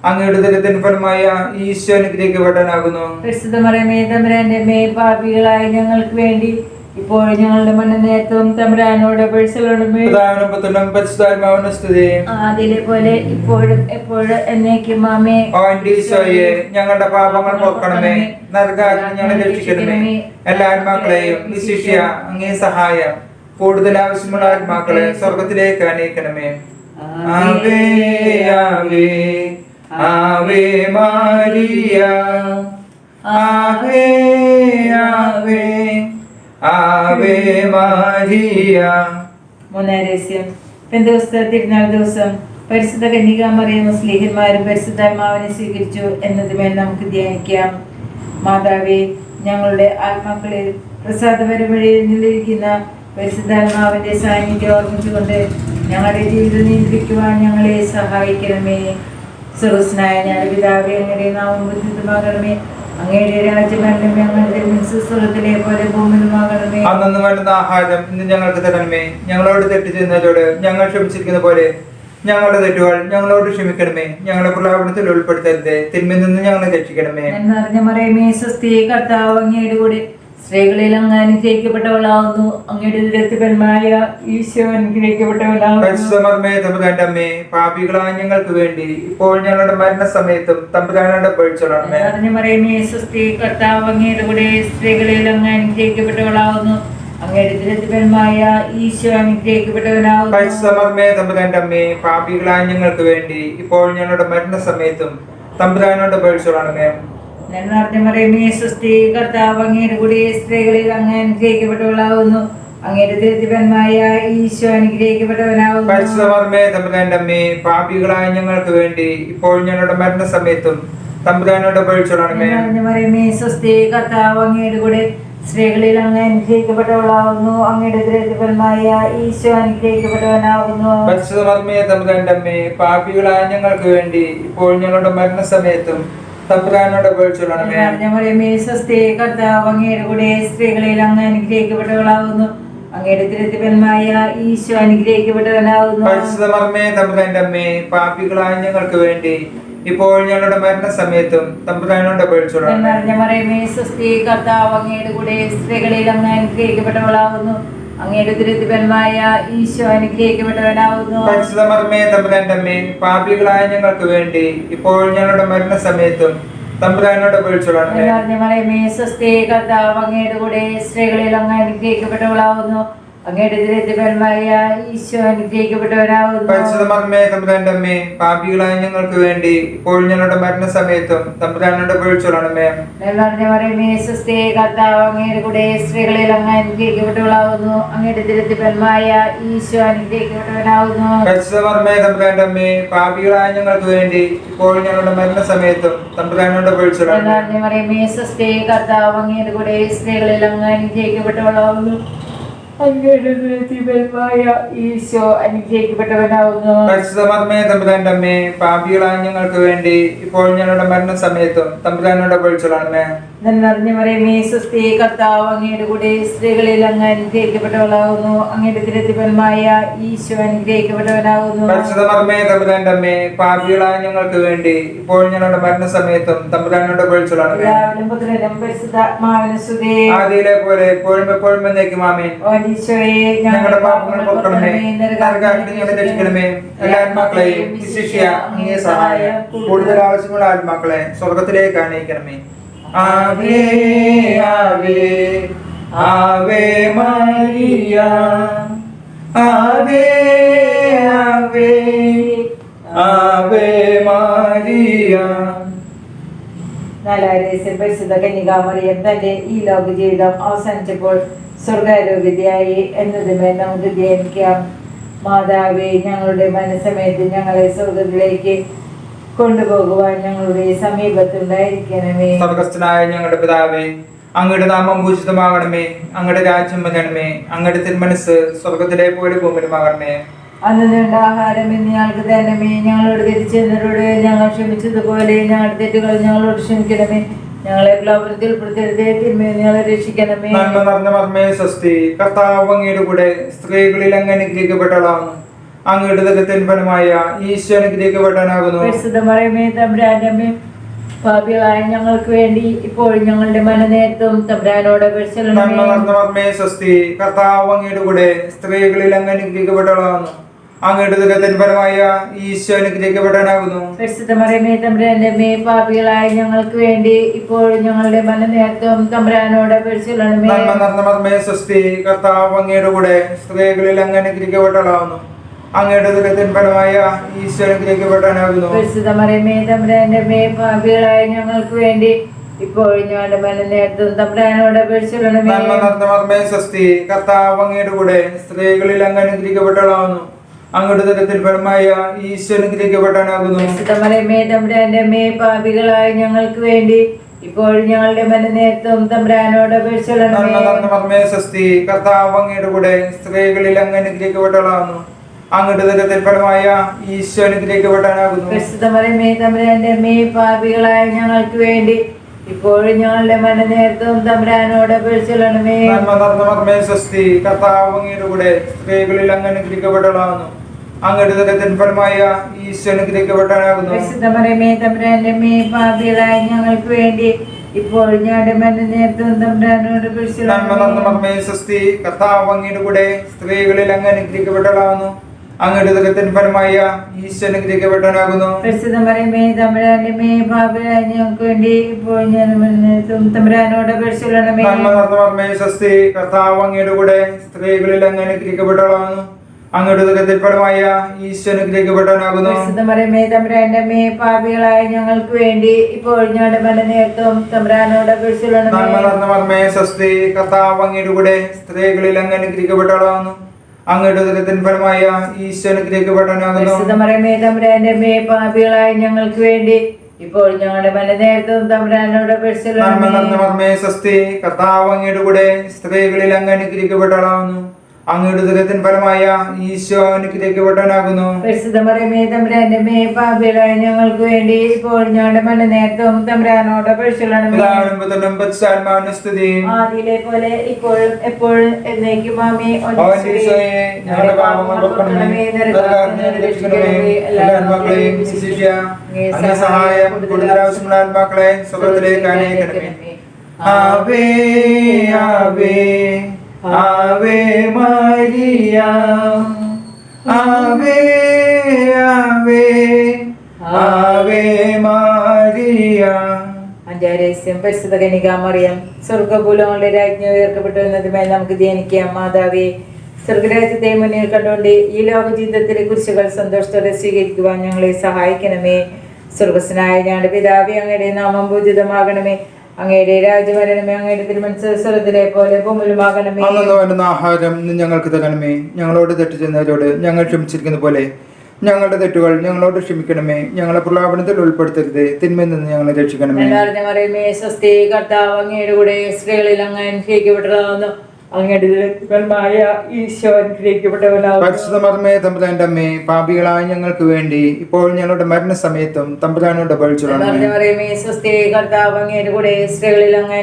അങ്ങയുടെ ദരത്തിന് ഫലമായ ഈശോ അനുഗ്രഹിക്കപ്പെട്ടവനാകുന്നു പരിശുദ്ധ മറിയമേ തമ്പുരാന്റെ മേ പാപികളായ ഞങ്ങൾക്ക് വേണ്ടി ഇപ്പോഴും ഞങ്ങളുടെ മണ്ണ് തമ്പുരാനോട് അതിലെ പോലെ ഇപ്പോഴും എപ്പോഴും എന്നേക്കും മാമേ ഞങ്ങളുടെ പാപങ്ങൾ പോക്കണമേ നരകാഗ്നി ഞങ്ങളെ രക്ഷിക്കണമേ. എല്ലാ ആത്മാക്കളെയും വിശിഷ്യ അങ്ങേ സഹായം. കൂടുതൽ ആവശ്യമുള്ള ആത്മാക്കളെ സ്വർഗത്തിലേക്ക് അനയിക്കണമേ ആവേ ആവേ ആവേ മാരിയ. ആവേ ആവേ മാരിയ മൂന്നാം രഹസ്യം. പെന്തോസ്ത തിരുനാൾ ദിവസം. പരിശുദ്ധ കന്യകാമറിയും സ്ലീഹന്മാരും പരിശുദ്ധാത്മാവിനെ സ്വീകരിച്ചു എന്നതുമേൽ നമുക്ക് ധ്യാനിക്കാം. മാതാവേ ഞങ്ങളുടെ ആത്മാക്കളിൽ പ്രസാദപരമഴിയിലിരിക്കുന്ന പരിശുദ്ധാത്മാവിന്റെ സാന്നിധ്യം ഓർമ്മിച്ചുകൊണ്ട് ഞങ്ങളുടെ ജീവിതം നിയന്ത്രിക്കുവാൻ ഞങ്ങളെ സഹായിക്കണമേ. സുഹൃസ്നായ ഞാൻ പിതാവേ അങ്ങനെ നാമം ബുദ്ധിതമാകണമേ അങ്ങയുടെ രാജ്യമരണം ഞങ്ങളുടെ സ്വർഗത്തിലെ പോലെ ഭൂമിയിലുമാകണമേ അന്നു വേണ്ടുന്ന ആഹാരം ഇന്ന് ഞങ്ങൾക്ക് തരണമേ. ഞങ്ങളോട് തെറ്റ് ചെയ്യുന്നതോട് ഞങ്ങൾ ക്ഷമിച്ചിരിക്കുന്ന പോലെ ഞങ്ങളുടെ തെറ്റുകൾ ഞങ്ങളോട് ക്ഷമിക്കണമേ. ഞങ്ങളെ പ്രലാപനത്തിൽ ഉൾപ്പെടുത്തരുത്. തിന്മയിൽ നിന്ന് ഞങ്ങളെ രക്ഷിക്കണമേ. എന്നറിഞ്ഞ മറിയമേ സ്വസ്തി കർത്താവ് അങ്ങയുടെ കൂടെ സ്ത്രീകളിൽ അങ്ങ് അനുഗ്രഹിക്കപ്പെട്ടവളാവുന്നു. അങ്ങയുടെ ദുരത്തിപരമായ ഈശോ അനുഗ്രഹിക്കപ്പെട്ടവളാവുന്നു. പാപികളായ ഞങ്ങൾക്ക് വേണ്ടി ഇപ്പോൾ ഞങ്ങളുടെ മരണസമയത്തും തമ്പുരാനോട് പഴിച്ചോളണമേ മറിയമേ സ്വസ്തി കർത്താവ് അങ്ങയുടെ കൂടെ സ്ത്രീകളിൽ അങ്ങ് അനുഗ്രഹിക്കപ്പെട്ടവളാവുന്നു പാപികളായ ഞങ്ങൾക്ക് വേണ്ടി ഇപ്പോൾ ഞങ്ങളുടെ മരണസമയത്തും തമ്പുരാനോട് പഴിച്ചോളണമേ കർത്താവ് അങ്ങയുടെ കൂടെ സ്ത്രീകളിൽ അങ്ങ് അനുഗ്രഹിക്കപ്പെട്ടവളാവുന്നു. അങ്ങയുടെ ദുരത്തിപരമായ ഈശോ അനുഗ്രഹിക്കപ്പെട്ടവനാവുന്നു. അമ്മേ പാപികളായ ഞങ്ങൾക്ക് വേണ്ടി ഇപ്പോൾ ഞങ്ങളുടെ മരണസമയത്തും തമ്പുരാനോട് പഴിച്ചോളണമേ മറിയമേ സ്വസ്തി കർത്താവ് അങ്ങയുടെ കൂടെ സ്ത്രീകളിൽ അങ്ങ് അനുഗ്രഹിക്കപ്പെട്ടവളാവുന്നു. അങ്ങയുടെ ദുരത്തിപരമായ ഈശോ അനുഗ്രഹിക്കപ്പെട്ടവനാവുന്നു. അമ്മേ പാപികളായ ഞങ്ങൾക്ക് വേണ്ടി ഇപ്പോൾ ഞങ്ങളുടെ മരണസമയത്തും തമ്പുരാനോട് ഞാൻ മറിയമേ സ്വസ്തി കർത്താവ് അങ്ങയുടെ കൂടെ സ്ത്രീകളിൽ അങ്ങ് അനുഗ്രഹിക്കപ്പെട്ടവളാവുന്നു. അങ്ങയുടെ ദുരത്തിപരമായ ഈശോ അനുഗ്രഹിക്കപ്പെട്ടവനാവുന്നു. പരിശുദ്ധമർമ്മേ തമ്പുരാന്റെ അമ്മേ പാപികളായ ഞങ്ങൾക്ക് വേണ്ടി ഇപ്പോൾ ഞങ്ങളുടെ മരണസമയത്തും തമ്പുരാനോട് മറിയമേ സ്വസ്തി കർത്താവ് അങ്ങയുടെ കൂടെ സ്ത്രീകളിൽ അങ്ങ് അനുഗ്രഹിക്കപ്പെട്ടവളാവുന്നു. അങ്ങയുടെ ദുരിതപരമായ ഈശോ അനുഗ്രഹിക്കപ്പെട്ടവനാവുന്നു. പരിശുദ്ധമർമ്മേ തമ്പുരാന്റെ അമ്മേ പാപികളായ ഞങ്ങൾക്ക് വേണ്ടി ഇപ്പോൾ ഞങ്ങളുടെ മരണസമയത്തും തമ്പുരാനോട് മറിയമേ സ്വസ്തി കർത്താവ് അങ്ങയുടെ കൂടെ സ്ത്രീകളിൽ അങ്ങ് അനുഗ്രഹിക്കപ്പെട്ടവളാവുന്നു. അങ്ങയുടെ ഈശോ പാപികളായ ഞങ്ങൾക്ക് വേണ്ടി ഇപ്പോൾ ഞങ്ങളുടെ മരണസമയത്തും തമ്പുരാനോട് പഴിച്ചോളണമേ എന്നറിഞ്ഞ മറിയമേ സ്വസ്തി കർത്താവ് അങ്ങയുടെ കൂടെ സ്ത്രീകളിൽ അങ്ങ് അനുഗ്രഹിക്കപ്പെട്ടവളാവുന്നു അങ്ങയുടെ ദുരിതപരമായ ഈശോ അനുഗ്രഹിക്കപ്പെട്ടവനാവുന്നു പരിശുദ്ധമർമ്മേ തമ്പുരാന്റെ അമ്മേ പാപികളായ ഞങ്ങൾക്ക് വേണ്ടി ഇപ്പോൾ ഞങ്ങളുടെ മരണസമയത്തും തമ്പുരാനോട് വിളിച്ചോളാണ് എന്നറിഞ്ഞ മറിയമേ സ്വസ്തി കർത്താവ് അങ്ങയുടെ കൂടെ സ്ത്രീകളിൽ അങ്ങ് അനുഗ്രഹിക്കപ്പെട്ടവളാവുന്നു അങ്ങയുടെ ദുരിതപരമായ അമ്മേ ഞങ്ങൾക്ക് വേണ്ടി ഇപ്പോൾ ഞങ്ങളുടെ മരണസമയത്തും തമ്പുരാനോട് പഴിച്ചോളണമേ നന്മറിഞ്ഞ പറയുമേ സ്വസ്തി കർത്താവ് അങ്ങയുടെ കൂടെ സ്ത്രീകളിൽ അങ്ങ് അനുഗ്രഹിക്കപ്പെട്ടവളാകുന്നു. അങ്ങയുടെ തിരുത്തിപരമായ ഈശോ അനുഗ്രഹിക്കപ്പെട്ടവനാകുന്നു. പാപികളായ ഞങ്ങൾക്ക് വേണ്ടി ഇപ്പോൾ ഞങ്ങളുടെ മരണസമയത്തും തമ്പുരാനോട് ആദിയിലെ പോലെ എപ്പോഴും എപ്പോഴും എന്നേക്കും ആമേൻ. ഓ ഞങ്ങളുടെ പാപങ്ങൾ പൊറുക്കണമേ നരകാഗ്നി ഞങ്ങളെ രക്ഷിക്കണമേ. എല്ലാ ആത്മാക്കളെയും വിശിഷ്യ അങ്ങേ സഹായം. കൂടുതൽ ആവശ്യമുള്ള ആത്മാക്കളെ സ്വർഗത്തിലേക്ക് ആനയിക്കണമേ ആവേ ആവേ ആവേ മരിയ. ആവേ ആവേ ആവേ മരിയ. നാലായിരം പരിശുദ്ധ കന്യകാമറിയം തന്റെ ഈ ലോക ജീവിതം അവസാനിച്ചപ്പോൾ സ്വർഗാരോഗ്യതയായി എന്നതുമേ നമുക്ക് ധ്യാനിക്കാം. മാതാവേ ഞങ്ങളുടെ മനസ്സമയത്ത് ഞങ്ങളെ സ്വർഗത്തിലേക്ക് കൊണ്ടുപോകുവാൻ ഞങ്ങളുടെ സമീപത്തുണ്ടായിരിക്കണമേ. സ്വർഗസ്ഥനായ ഞങ്ങളുടെ പിതാവേ അങ്ങയുടെ നാമം ഭൂഷിതമാകണമേ അങ്ങയുടെ രാജ്യം വരണമേ അങ്ങയുടെ തിരുമനസ് സ്വർഗത്തിലെ പോലെ ഭൂമിയിലുമാകണമേ. അന്ന് നീണ്ട ആഹാരം ഇന്ന് ഞങ്ങൾക്ക് തരണമേ. ഞങ്ങളോട് തിരിച്ചെന്നവരോട് ഞങ്ങൾ ക്ഷമിച്ചതുപോലെ ഞങ്ങളുടെ തെറ്റുകൾ ഞങ്ങളോട് ക്ഷമിക്കണമേ. ഞങ്ങളെ പ്രലോഭനത്തിൽ ഉൾപ്പെടുത്തരുതേ തിന്മയിൽ ഞങ്ങളെ രക്ഷിക്കണമേ. നന്മ നിറഞ്ഞ മർമ്മേ സ്വസ്തി കർത്താവ് അങ്ങയുടെ കൂടെ സ്ത്രീകളിൽ അങ്ങ് അനുഗ്രഹിക്കപ്പെട്ടവളാകുന്നു അങ്ങയുടെ ദലത്തിൻ ഫലമായ ഈശോ അനുഗ്രഹിക്കപ്പെടാനാകുന്നു പാപികളായ ഞങ്ങൾക്ക് വേണ്ടി ഇപ്പോൾ ഞങ്ങളുടെ മനനേരത്തും തമ്പുരാനോട് സ്വസ്തി കർത്താവ് അങ്ങയുടെ കൂടെ സ്ത്രീകളിൽ അങ്ങ് അനുഗ്രഹിക്കപ്പെട്ടവളാകുന്നു. അങ്ങയുടെ ദലത്തിൻ ഫലമായ ഈശോ അനുഗ്രഹിക്കപ്പെടാനാകുന്നു പരിശുദ്ധ മറിയമേ പാപികളായ ഞങ്ങൾക്ക് വേണ്ടി ഇപ്പോൾ ഞങ്ങളുടെ മനനേരത്തും തമ്പുരാനോട് പരിശീലനമേ സ്വസ്തി കർത്താവ് അങ്ങയുടെ കൂടെ സ്ത്രീകളിൽ അങ്ങ് അനുഗ്രഹിക്കപ്പെട്ടവളാകുന്നു. അങ്ങയുടെ ദുരത്തിൻ ഫലമായ ഈശ്വരത്തിലേക്ക് അനുഗ്രഹിക്കപ്പെടാനാകുന്നു പരിശുദ്ധ മറിയമേ തമ്പുരാന്റെ അമ്മേ പാപികളായ ഞങ്ങൾക്ക് വേണ്ടി ഇപ്പോഴും ഞങ്ങളുടെ തമ്പുരാനോട് സ്വസ്തി കർത്താവ് അങ്ങയുടെ കൂടെ സ്ത്രീകളിൽ അങ്ങ് അനുഗ്രഹിക്കപ്പെട്ടവളാകുന്നു അങ്ങയുടെ തരത്തിൽ ഫലമായ ഈശ്വരനുഗ്രഹിക്കപ്പെട്ടാനാകുന്നു പരിശുദ്ധ മറിയമേ തമ്പുരാന്റെ അമ്മേ പാപികളായ ഞങ്ങൾക്ക് വേണ്ടി ഇപ്പോൾ ഞങ്ങളുടെ മനനേരത്തും തമ്പ്രാനോട് സ്വസ്തി കർത്താവ് അങ്ങയുടെ കൂടെ സ്ത്രീകളിൽ അങ്ങ് അനുഗ്രഹിക്കപ്പെട്ടവളാകുന്നു അങ്ങയുടെ ദുരിതത്തിൽ ഫലമായ ഈശോ അനുഗ്രഹിക്കപ്പെടാനാകുന്നു പരിശുദ്ധ മറിയമേ തമ്പുരാന്റെ അമ്മേ പാപികളായ ഞങ്ങൾക്ക് വേണ്ടി ഇപ്പോഴും ഞങ്ങളുടെ മനനേരത്തും തമ്പുരാനോട് പരിശീലനമേ നന്മ നിറഞ്ഞ മർമ്മേ സ്വസ്തി കർത്താവ് അങ്ങയുടെ കൂടെ സ്ത്രീകളിൽ അങ്ങ് അങ്ങയുടെ ഫലമായ തമ്പുരാന്റെ പാപികളായ ഞങ്ങൾക്ക് വേണ്ടി ഇപ്പോഴും ഞങ്ങളുടെ തമ്പുരാനോട് നന്മ പരിശീലനമേ നിറഞ്ഞ മർമ്മേ സ്വസ്തി കർത്താവ് അങ്ങയുടെ കൂടെ സ്ത്രീകളിൽ അങ്ങ് അനുഗ്രഹിക്കപ്പെട്ടവളാകുന്നു. അങ്ങയുടെ ദുഃഖത്തിന് ഫലമായ ഈശോ അനുഗ്രഹിക്കപ്പെട്ടവനാകുന്നു തമ്പുരാന്റെ അമ്മേ പാപികളായ ഞങ്ങൾക്ക് വേണ്ടി തമ്പുരാനോട് നന്മ സ്വസ്തി കർത്താവ് അങ്ങയുടെ കൂടെ സ്ത്രീകളിൽ അങ്ങനെ അനുഗ്രഹിക്കപ്പെട്ടവളാകുന്നു അങ്ങയുടെ ദുഃഖത്തിൽ ഫലമായ ഈശോ അനുഗ്രഹിക്കപ്പെട്ടവനാകുന്നു പരിശുദ്ധ മറിയമേ തമ്പുരാന്റെ അമ്മേ പാപികളായ ഞങ്ങൾക്ക് വേണ്ടി ഇപ്പോൾ ഞങ്ങളുടെ മനനേരത്തും തമ്പുരാനോട് പരിശീലനമേ നന്മ സ്വസ്തി കർത്താവ് അങ്ങയുടെ കൂടെ സ്ത്രീകളിൽ അങ്ങ് അനുഗ്രഹിക്കപ്പെട്ടവളാകുന്നു അങ്ങയുടെ ദുരിതത്തിൻ ഫലമായ ഈശ്വരത്തിലേക്ക് പാപികളായ ഞങ്ങൾക്ക് വേണ്ടി. ഇപ്പോൾ ഞങ്ങളുടെ മനനേരത്തും തമ്പുരാനോട് കർത്താവ് അങ്ങയുടെ കൂടെ സ്ത്രീകളിൽ അങ്ങ് അനുഗ്രഹിക്കപ്പെട്ടവളാകുന്നു അങ്ങയുടെ ദുരിതത്തിന് ഫലമായ ഈശോ അനുഗ്രഹിക്കപ്പെട്ടവനാകുന്നു ഞങ്ങൾക്ക് വേണ്ടി ഇപ്പോൾ ഞങ്ങളുടെ മനനേരത്തും നേരത്തും തമ്പ്രാനോട് ആദിയിലെ പോലെ ഇപ്പോഴും എപ്പോഴും എന്നേക്കും അവൻ ഞങ്ങളുടെ പാപങ്ങൾ സഹായം ആത്മാക്കളെ സ്വർഗത്തിലേക്ക് അനയിക്കണമേ ആവേ ആവേ ആവേ മരിയ ആവേ ആവേ ആവേ മരിയ. അഞ്ചാരസ്യം പരിശുദ്ധ കനികാമറിയാം സ്വർഗഭൂലങ്ങളുടെ രാജ്ഞി ഉയർക്കപ്പെട്ടു എന്നതുമായി നമുക്ക് ധ്യാനിക്കാം. മാതാവേ സ്വർഗരാജ്യത്തെ മുന്നിൽ കണ്ടുകൊണ്ട് ഈ ലോക ജീവിതത്തിലെ കുറിച്ചുകൾ സന്തോഷത്തോടെ സ്വീകരിക്കുവാൻ ഞങ്ങളെ സഹായിക്കണമേ. സ്വർഗസ്നായ ഞങ്ങളുടെ പിതാവി അങ്ങയുടെ നാമം പൂജിതമാകണമേ. അങ്ങയുടെ രാജ്യമരണമേ അങ്ങയുടെ തിരുമനസ് പോലെ ഭൂമിലുമാകണമേ അന്നു വേണ്ടുന്ന ആഹാരം ഞങ്ങൾക്ക് തരണമേ. ഞങ്ങളോട് തെറ്റ് ചെയ്യുന്നവരോട് ഞങ്ങൾ ക്ഷമിച്ചിരിക്കുന്ന പോലെ ഞങ്ങളുടെ തെറ്റുകൾ ഞങ്ങളോട് ക്ഷമിക്കണമേ. ഞങ്ങളെ പ്രലോഭനത്തിൽ ഉൾപ്പെടുത്തരുത്. തിന്മയിൽ നിന്ന് ഞങ്ങളെ രക്ഷിക്കണമേ. എന്നറിഞ്ഞ മറിയമേ സ്വസ്തി കർത്താവ് അങ്ങയുടെ കൂടെ സ്ത്രീകളിൽ അങ്ങ് അനുഗ്രഹിക്കപ്പെട്ടതാകുന്നു ഈശോ തമ്പുരാന്റെ അമ്മേ പാപികളായ ഞങ്ങൾക്ക് വേണ്ടി ഇപ്പോൾ ഞങ്ങളുടെ മരണസമയത്തും തമ്പുരാനോട് കർത്താവ് അങ്ങയുടെ കൂടെ സ്ത്രീകളിൽ അങ്ങ്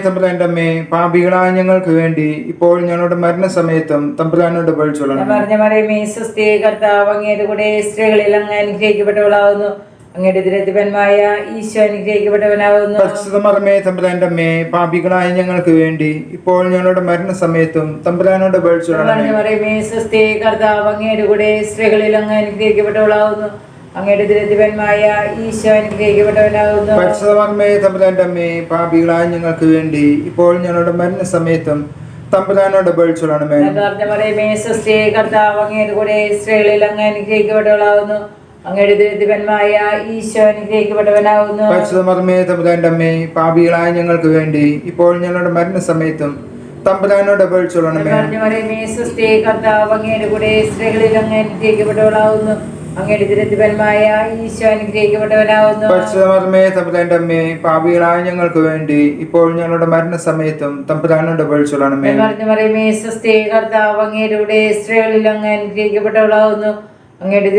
തമ്പുരാന്റെ അമ്മേ പാപികളായ ഞങ്ങൾക്ക് വേണ്ടി ഇപ്പോൾ ഞങ്ങളുടെ മരണസമയത്തും തമ്പുരാനോട് ഞാൻ പഴിച്ചുള്ളണമേ പറഞ്ഞ മറിയമേ സ്വസ്തി കർത്താവ് അങ്ങയുടെ കൂടെ സ്ത്രീകളിൽ അങ്ങ് അനുഗ്രഹിക്കപ്പെട്ടവളാകുന്നു. അങ്ങയുടെ ദുരിതപന്മായ ഈശോ അനുഗ്രഹിക്കപ്പെട്ടവനാകുന്നു. പരിശുദ്ധ തമ്പുരാന്റെ അമ്മേ പാപികളായ ഞങ്ങൾക്ക് വേണ്ടി ഇപ്പോൾ ഞങ്ങളുടെ മരണസമയത്തും തമ്പുരാനോട് പറയുമേ സ്വസ്തി കർത്താവ് അങ്ങയുടെ കൂടെ സ്ത്രീകളിൽ അങ്ങ് അനുഗ്രഹിക്കപ്പെട്ടവളാകുന്നു. അങ്ങയുടെ ദുരിതപന്മായ ഈശോ അനുഗ്രഹിക്കപ്പെട്ടവനാകുന്നു. തമ്പുരാന്റെ അമ്മേ പാപികളായ ഞങ്ങൾക്ക് വേണ്ടി ഇപ്പോൾ ഞങ്ങളുടെ മരണസമയത്തും തമ്പുരാനോട് പഴിച്ചുള്ളണമേ മേ പറഞ്ഞ പറയുമേ സ്വസ്തി കർത്താവ് അങ്ങയുടെ കൂടെ സ്ത്രീകളിൽ അങ്ങ് അനുഗ്രഹിക്കപ്പെട്ടവളാകുന്നു. അങ്ങയുടെ ദുരിതപന്മായ ഈശോ അനുഗ്രഹിക്കപ്പെട്ടവനാകുന്നു. പരിശുദ്ധ മർമ്മേ തമ്പുരാന്റെ അമ്മേ പാപികളായ ഞങ്ങൾക്ക് വേണ്ടി ഇപ്പോൾ ഞങ്ങളുടെ മരണസമയത്തും തമ്പുരാനോട് എന്ന് പഴിച്ചുള്ളണമേ പറഞ്ഞു പറയുമേ സ്വസ്തി കർത്താവ് അങ്ങയുടെ കൂടെ സ്ത്രീകളിൽ അങ്ങ് അനുഗ്രഹിക്കപ്പെട്ടവളാകുന്നു. അങ്ങയുടെ ദുരിതപന്മായ ഈശോ അനുഗ്രഹിക്കപ്പെട്ടവനാകുന്നു. പരിശുദ്ധ തമ്പുരാന്റെ അമ്മേ പാപികളായ ഞങ്ങൾക്ക് വേണ്ടി ഇപ്പോൾ ഞങ്ങളുടെ മരണസമയത്തും തമ്പുരാനോട് പറഞ്ഞു പറയുമേ സ്വസ്തി കർത്താവ് അങ്ങയുടെ കൂടെ സ്ത്രീകളിൽ അങ്ങ് അനുഗ്രഹിക്കപ്പെട്ടവളാകുന്നു. അങ്ങയുടെ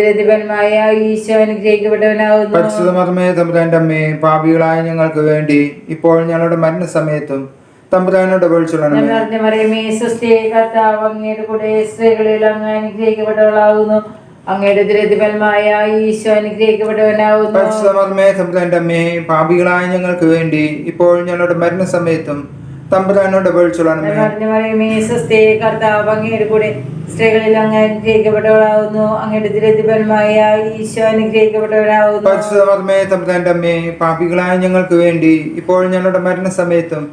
ഈശോ അനുഗ്രഹിക്കപ്പെട്ടവനാകുന്നു തമ്പുരാന്റെ പാപികളായ ഞങ്ങൾക്ക് വേണ്ടി ഇപ്പോൾ ഞങ്ങളുടെ മരണസമയത്തും തമ്പുരാനോട് സ്വസ്തി കർത്താവ് അങ്ങയുടെ കൂടെ സ്ത്രീകളിൽ അങ്ങ് അനുഗ്രഹിക്കപ്പെട്ടവളാകുന്നു അങ്ങയുടെ ദുരിതപന്മായ ഈശോ അനുഗ്രഹിക്കപ്പെട്ടവനാകുന്നു അമ്മേ പാപികളായ ഞങ്ങൾക്ക് വേണ്ടി ഇപ്പോൾ ഞങ്ങളുടെ മരണസമയത്തും തമ്പുരാനോട് പഴിച്ചുള്ളണമേ എന്ന് പറഞ്ഞു പറയുമേ സ്വസ്തി കർത്താവ് അങ്ങയുടെ കൂടെ സ്ത്രീകളിൽ അങ്ങ് അനുഗ്രഹിക്കപ്പെട്ടവളാകുന്നു അങ്ങയുടെ ദുരിതപന്മായ ഈശോ അനുഗ്രഹിക്കപ്പെട്ടവരാകുന്നു പരിശുദ്ധ മർമ്മേ അമ്മേ പാപികളായ ഞങ്ങൾക്ക് വേണ്ടി ഇപ്പോൾ ഞങ്ങളുടെ മരണസമയത്തും